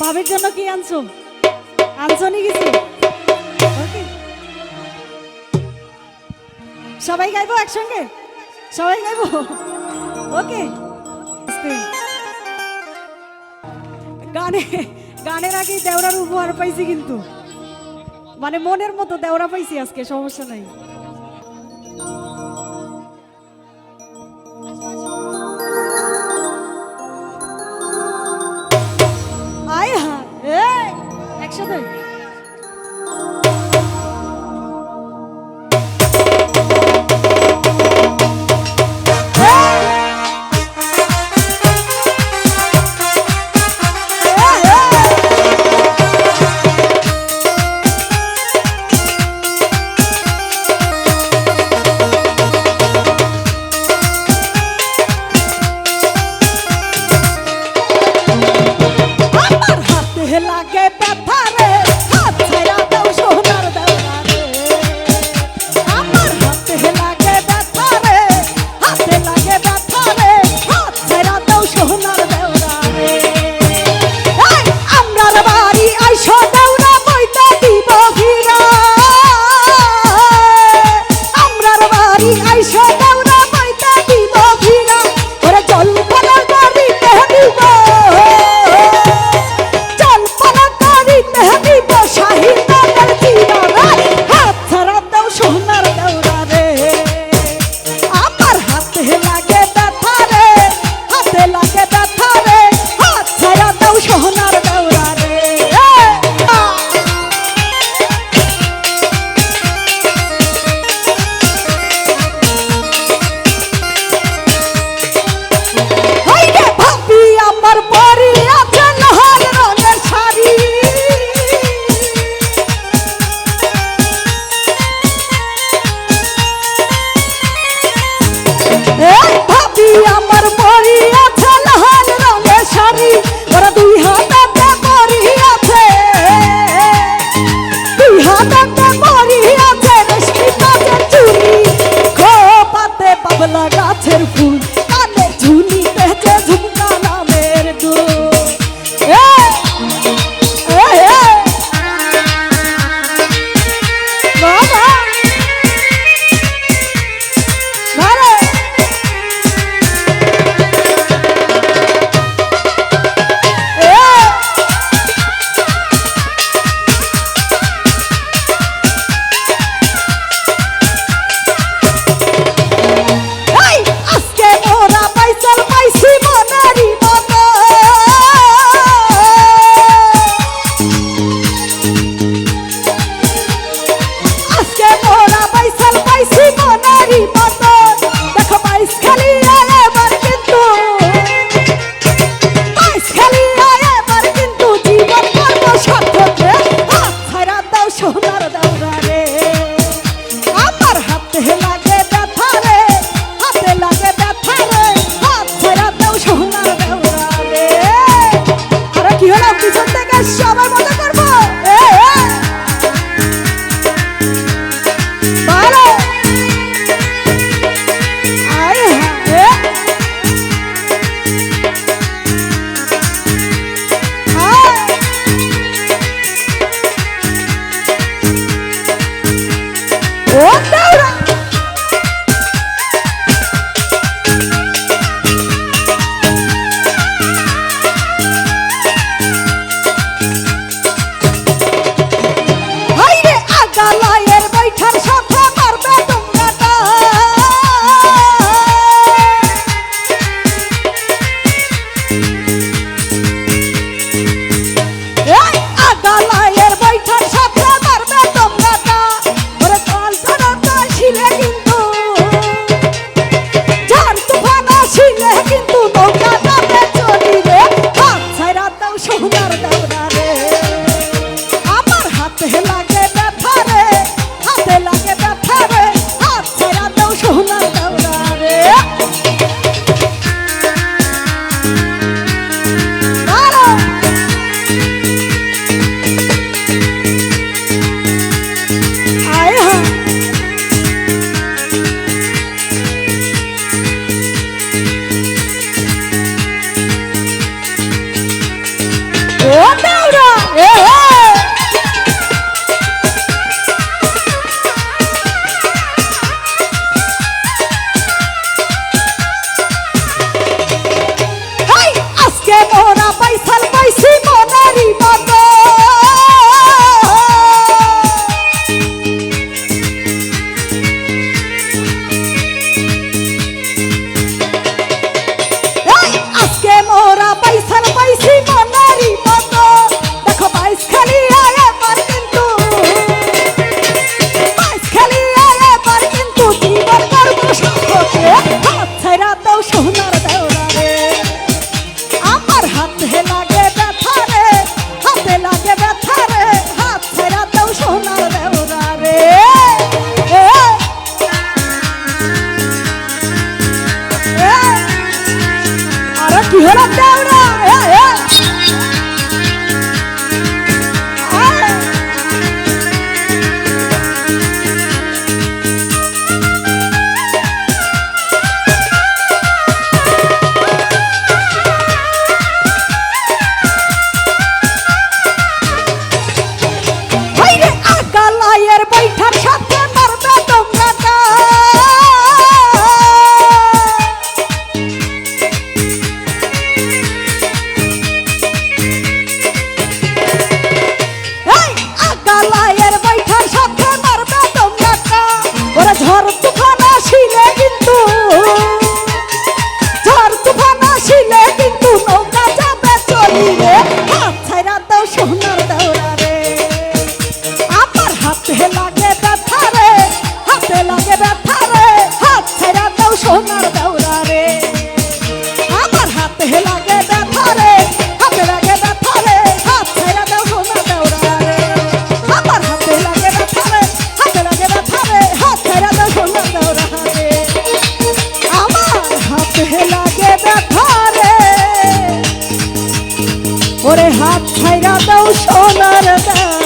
ভাবির জন্য কি আনছো? আনছো নি কিছু সবাই গাইবো একসঙ্গে? সবাই গাইবো? ওকে। গানে, গানের আগে দেওরার উপহার পাইছি কিন্তু। মানে মনের মতো দেওরা পাইছি আজকে, সমস্যা নাই। prepare সবাই palabra. দাও সোনার দৌড়া